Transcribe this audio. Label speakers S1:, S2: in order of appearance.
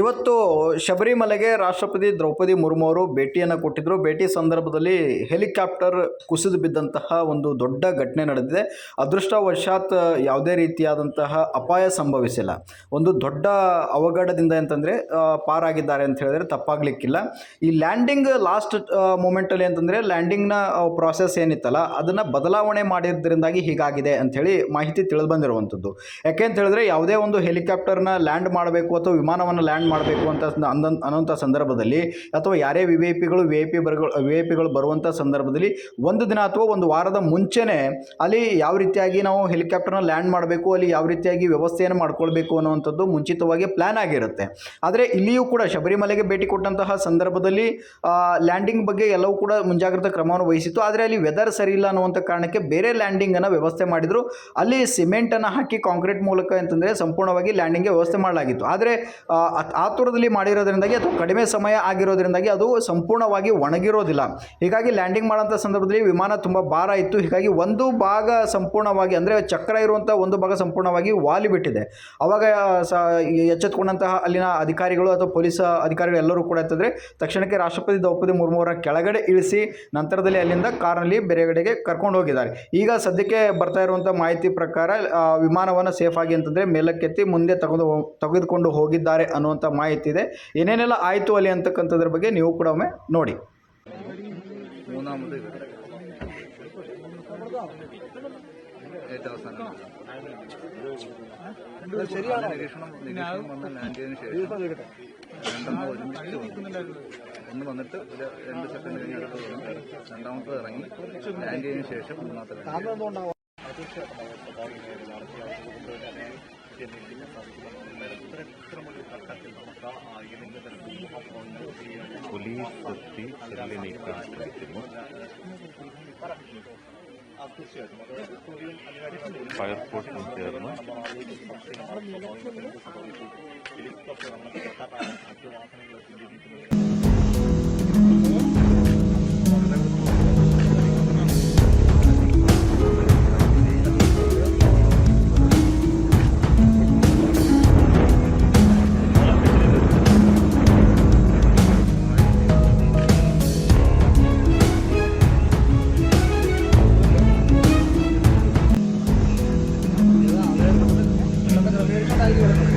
S1: ಇವತ್ತು ಶಬರಿಮಲೆಗೆ ರಾಷ್ಟ್ರಪತಿ ದ್ರೌಪದಿ ಮುರ್ಮು ಅವರು ಭೇಟಿಯನ್ನು ಕೊಟ್ಟಿದ್ದರು ಭೇಟಿ ಸಂದರ್ಭದಲ್ಲಿ ಹೆಲಿಕಾಪ್ಟರ್ ಕುಸಿದು ಬಿದ್ದಂತಹ ಒಂದು ದೊಡ್ಡ ಘಟನೆ ನಡೆದಿದೆ. ಅದೃಷ್ಟವಶಾತ್ ಯಾವುದೇ ರೀತಿಯಾದಂತಹ ಅಪಾಯ ಸಂಭವಿಸಿಲ್ಲ. ಒಂದು ದೊಡ್ಡ ಅವಘಡದಿಂದ ಅಂತಂದರೆ ಪಾರಾಗಿದ್ದಾರೆ ಅಂತ ಹೇಳಿದ್ರೆ ತಪ್ಪಾಗಲಿಕ್ಕಿಲ್ಲ. ಈ ಲ್ಯಾಂಡಿಂಗ್ ಲಾಸ್ಟ್ ಮೂಮೆಂಟಲ್ಲಿ ಅಂತಂದರೆ ಲ್ಯಾಂಡಿಂಗ್ನ ಪ್ರಾಸೆಸ್ ಏನಿತ್ತಲ್ಲ, ಅದನ್ನು ಬದಲಾವಣೆ ಮಾಡಿದ್ದರಿಂದಾಗಿ ಹೀಗಾಗಿದೆ ಅಂಥೇಳಿ ಮಾಹಿತಿ ತಿಳಿದು ಬಂದಿರುವಂಥದ್ದು. ಯಾಕೆ ಅಂತ ಹೇಳಿದ್ರೆ, ಯಾವುದೇ ಒಂದು ಹೆಲಿಕಾಪ್ಟರ್ನ ಲ್ಯಾಂಡ್ ಮಾಡಬೇಕು ಅಥವಾ ವಿಮಾನವನ್ನು ಲ್ಯಾಂಡ್ ಮಾಡಬೇಕು ಅಂತ ಅಂದ- ಅಂದ ಅನ್ನೋಂಥ ಸಂದರ್ಭದಲ್ಲಿ ಅಥವಾ ಯಾರೇ ವಿ ಐ ಪಿಗಳು ವಿ ಪಿ ಬರ್ಗಳು ವಿ ಪಿಗಳು ಬರುವಂಥ ಸಂದರ್ಭದಲ್ಲಿ ಒಂದು ದಿನ ಅಥವಾ ಒಂದು ವಾರದ ಮುಂಚೆನೇ ಅಲ್ಲಿ ಯಾವ ರೀತಿಯಾಗಿ ನಾವು ಹೆಲಿಕಾಪ್ಟರ್ನ ಲ್ಯಾಂಡ್ ಮಾಡಬೇಕು, ಅಲ್ಲಿ ಯಾವ ರೀತಿಯಾಗಿ ವ್ಯವಸ್ಥೆಯನ್ನು ಮಾಡ್ಕೊಳ್ಬೇಕು ಅನ್ನುವಂಥದ್ದು ಮುಂಚಿತವಾಗಿ ಪ್ಲ್ಯಾನ್ ಆಗಿರುತ್ತೆ. ಆದರೆ ಇಲ್ಲಿಯೂ ಕೂಡ ಶಬರಿಮಲೆಗೆ ಭೇಟಿ ಕೊಟ್ಟಂತಹ ಸಂದರ್ಭದಲ್ಲಿ ಲ್ಯಾಂಡಿಂಗ್ ಬಗ್ಗೆ ಎಲ್ಲವೂ ಕೂಡ ಮುಂಜಾಗ್ರತಾ ಕ್ರಮವನ್ನು ವಹಿಸಿತ್ತು. ಆದರೆ ಅಲ್ಲಿ ವೆದರ್ ಸರಿ ಇಲ್ಲ ಅನ್ನುವಂಥ ಕಾರಣಕ್ಕೆ ಬೇರೆ ಲ್ಯಾಂಡಿಂಗನ್ನು ವ್ಯವಸ್ಥೆ ಮಾಡಿದರು. ಅಲ್ಲಿ ಸಿಮೆಂಟನ್ನು ಹಾಕಿ ಕಾಂಕ್ರೀಟ್ ಮೂಲಕ ಅಂತಂದರೆ ಸಂಪೂರ್ಣವಾಗಿ ಲ್ಯಾಂಡಿಂಗ್ಗೆ ವ್ಯವಸ್ಥೆ ಮಾಡಲಾಗಿತ್ತು. ಆದರೆ ಆತುರದಲ್ಲಿ ಮಾಡಿರೋದ್ರಿಂದಾಗಿ ಅಥವಾ ಕಡಿಮೆ ಸಮಯ ಆಗಿರೋದ್ರಿಂದಾಗಿ ಅದು ಸಂಪೂರ್ಣವಾಗಿ ಒಣಗಿರೋದಿಲ್ಲ. ಹೀಗಾಗಿ ಲ್ಯಾಂಡಿಂಗ್ ಮಾಡೋಂಥ ಸಂದರ್ಭದಲ್ಲಿ ವಿಮಾನ ತುಂಬ ಭಾರ ಇತ್ತು. ಹೀಗಾಗಿ ಒಂದು ಭಾಗ ಸಂಪೂರ್ಣವಾಗಿ ಅಂದರೆ ಚಕ್ರ ಇರುವಂಥ ಒಂದು ಭಾಗ ಸಂಪೂರ್ಣವಾಗಿ ವಾಲಿ ಬಿಟ್ಟಿದೆ. ಅವಾಗ ಸ ಎಚ್ಚೆತ್ಕೊಂಡಂತಹ ಅಲ್ಲಿನ ಅಧಿಕಾರಿಗಳು ಅಥವಾ ಪೊಲೀಸ್ ಅಧಿಕಾರಿಗಳು ಎಲ್ಲರೂ ಕೂಡ ಅಂತಂದರೆ ತಕ್ಷಣಕ್ಕೆ ರಾಷ್ಟ್ರಪತಿ ದ್ರೌಪದಿ ಮುರ್ಮು ಅವರ ಕೆಳಗಡೆ ಇಳಿಸಿ ನಂತರದಲ್ಲಿ ಅಲ್ಲಿಂದ ಕಾರ್ನಲ್ಲಿ ಬೇರೆ ಕಡೆಗೆ ಕರ್ಕೊಂಡು ಹೋಗಿದ್ದಾರೆ. ಈಗ ಸದ್ಯಕ್ಕೆ ಬರ್ತಾ ಇರುವಂಥ ಮಾಹಿತಿ ಪ್ರಕಾರ ವಿಮಾನವನ್ನು ಸೇಫ್ ಆಗಿ ಅಂತಂದರೆ ಮೇಲಕ್ಕೆತ್ತಿ ಮುಂದೆ ತಗೊಂಡು ತೆಗೆದುಕೊಂಡು ಹೋಗಿದ್ದಾರೆ ಅನ್ನುವಂಥ ಮಾಹಿತಿ ಇದೆ ಏನೇನೆಲ್ಲ ಆಯಿತು ಅಲ್ಲಿ ಅಂತಕ್ಕಂಥದ್ರ ಬಗ್ಗೆ ನೀವು ಕೂಡ ಒಮ್ಮೆ ನೋಡಿ
S2: മൂന്നാമത് ഇത് ഏറ്റവും അവസാനം ആദ്യ നിരീക്ഷണം നിരീക്ഷണം വന്ന് ലാൻഡ് ചെയ്തതിനു ശേഷം രണ്ടെണ്ണം ഒരുമിച്ച് വന്നു ഒന്ന് വന്നിട്ട് ഒരു രണ്ട് സെക്കൻഡ് കഴിഞ്ഞ് അടുത്ത് വന്നു രണ്ടാമത്തത് ഇറങ്ങി ലാൻഡ് ചെയ്തതിനു ശേഷം മൂന്നാമത്തെ land ചെയ്തു.
S3: പോലീസ് എത്തി ചെല്ലി നീക്കാൻ ശ്രമിക്കുന്നു ഫയർഫോഴ്സും ചേർന്ന്. está el